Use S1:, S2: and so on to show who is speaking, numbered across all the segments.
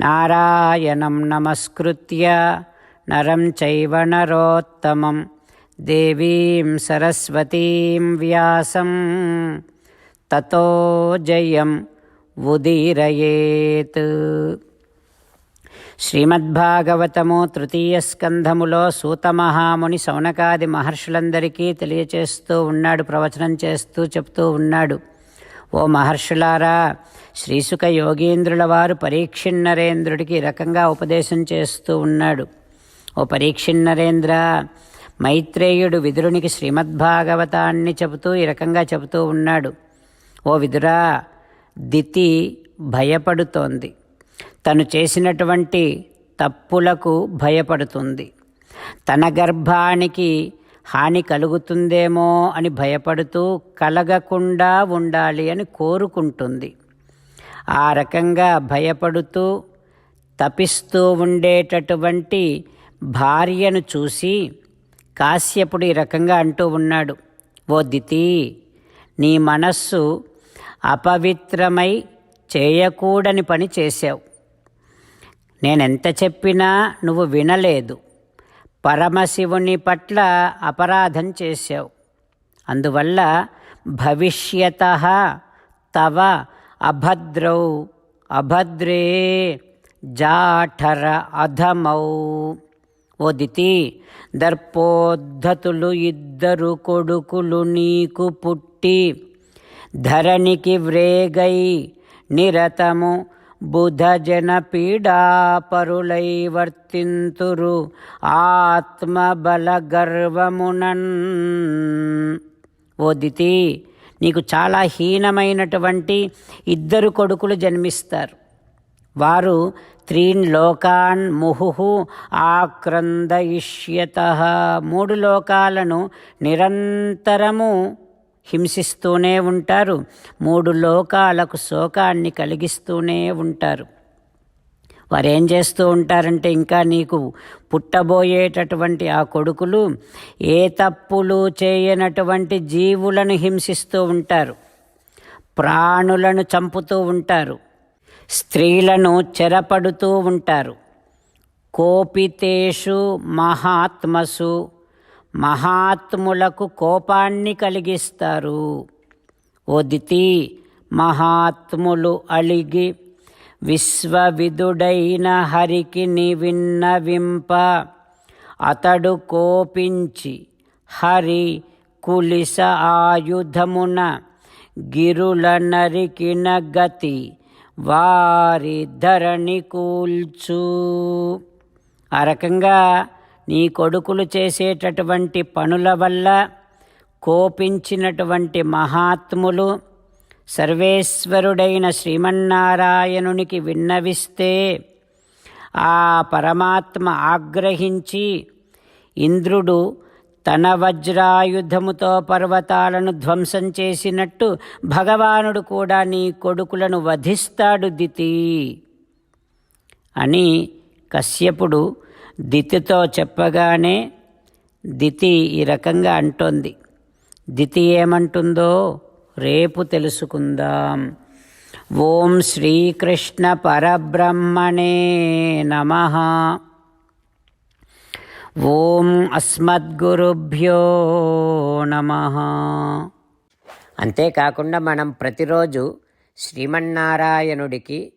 S1: నారాయణం నమస్కృత్య నరం చైవ నరోత్తమం దేవీం సరస్వతీం వ్యాసం తతో జయం ఉదీరయేత్ శ్రీమద్భాగవతము తృతీయ స్కంధములో సూతమహాముని సౌనకాది మహర్షులందరికీ తెలియచేస్తూ ఉన్నాడు ప్రవచనం చేస్తూ చెప్తూ ఉన్నాడు। ఓ మహర్షులారా శ్రీసుక యోగీంద్రుల వారు పరీక్షిన్నరేంద్రుడికి ఈ రకంగా ఉపదేశం చేస్తూ ఉన్నాడు. ఓ పరీక్షిన్నరేంద్ర మైత్రేయుడు విదురునికి శ్రీమద్భాగవతాన్ని చెబుతూ ఈ రకంగా చెబుతూ ఉన్నాడు. ఓ విదురా దితి భయపడుతోంది. తను చేసినటువంటి తప్పులకు భయపడుతుంది. తన గర్భానికి హాని కలుగుతుందేమో అని భయపడుతూ కలగకుండా ఉండాలి అని కోరుకుంటుంది. ఆ రకంగా భయపడుతూ తపిస్తూ ఉండేటటువంటి భార్యను చూసి కాశ్యపుడు ఈ రకంగా అంటూ ఉన్నాడు ఓ దితి నీ మనస్సు అపవిత్రమై చేయకూడని పని చేశావు. నేనెంత చెప్పినా నువ్వు వినలేదు. పరమశివుని పట్ల అపరాధం చేశావు. అందువల్ల భవిష్యత తవ అభద్రౌ అభద్రే జాఠర అధమౌ. ఒదితి దర్పోద్ధతులు ఇద్దరు కొడుకులు నీకు పుట్టి ధరణికి వ్రేగై నిరతము బుధజన పీడాపరులై వర్తింతురు ఆత్మబల గర్వమునన్ ఓ దితి నీకు చాలా హీనమైనటువంటి ఇద్దరు కొడుకులు జన్మిస్తారు. వారు త్రీన్ లోకాన్ ముహు ఆక్రందయిష్యత. మూడు లోకాలను నిరంతరము హింసిస్తూనే ఉంటారు. మూడు లోకాలకు శోకాన్ని కలిగిస్తూనే ఉంటారు. వారు ఏం చేస్తూ ఉంటారంటే ఇంకా నీకు పుట్టబోయేటటువంటి ఆ కొడుకులు ఏ తప్పులు చేయనటువంటి జీవులను హింసిస్తూ ఉంటారు. ప్రాణులను చంపుతూ ఉంటారు. స్త్రీలను చెరపడుతూ ఉంటారు. కోపితేషు మహాత్మసు మహాత్ములకు కోపాన్ని కలిగిస్తారు. ఒదితి మహాత్ములు అలిగి విశ్వవిదుడైన హరికి నివిన్నవింప అతడు కోపించి హరి కులిస ఆయుధమున గిరుల నరికిన గతి వారి ధరణి కూల్చు. ఆ రకంగా నీ కొడుకులు చేసేటటువంటి పనుల వల్ల కోపించినటువంటి మహాత్ములు సర్వేశ్వరుడైన శ్రీమన్నారాయణునికి విన్నవిస్తే ఆ పరమాత్మ ఆగ్రహించి ఇంద్రుడు తన వజ్రాయుధముతో పర్వతాలను ధ్వంసం చేసినట్టు భగవానుడు కూడా నీ కొడుకులను వధిస్తాడు దితి అని కశ్యపుడు దితితో చెప్పగానే దితి ఈ రకంగా అంటోంది. దితి ఏమంటుందో రేపు తెలుసుకుందాం. ఓం శ్రీకృష్ణ పరబ్రహ్మణే నమ. ఓం అస్మద్గురుభ్యో నమ. అంతేకాకుండా మనం ప్రతిరోజు శ్రీమన్నారాయణుడికి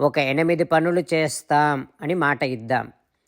S1: ఒక ఎనిమిది పనులు చేస్తాం అని మాట ఇద్దాం.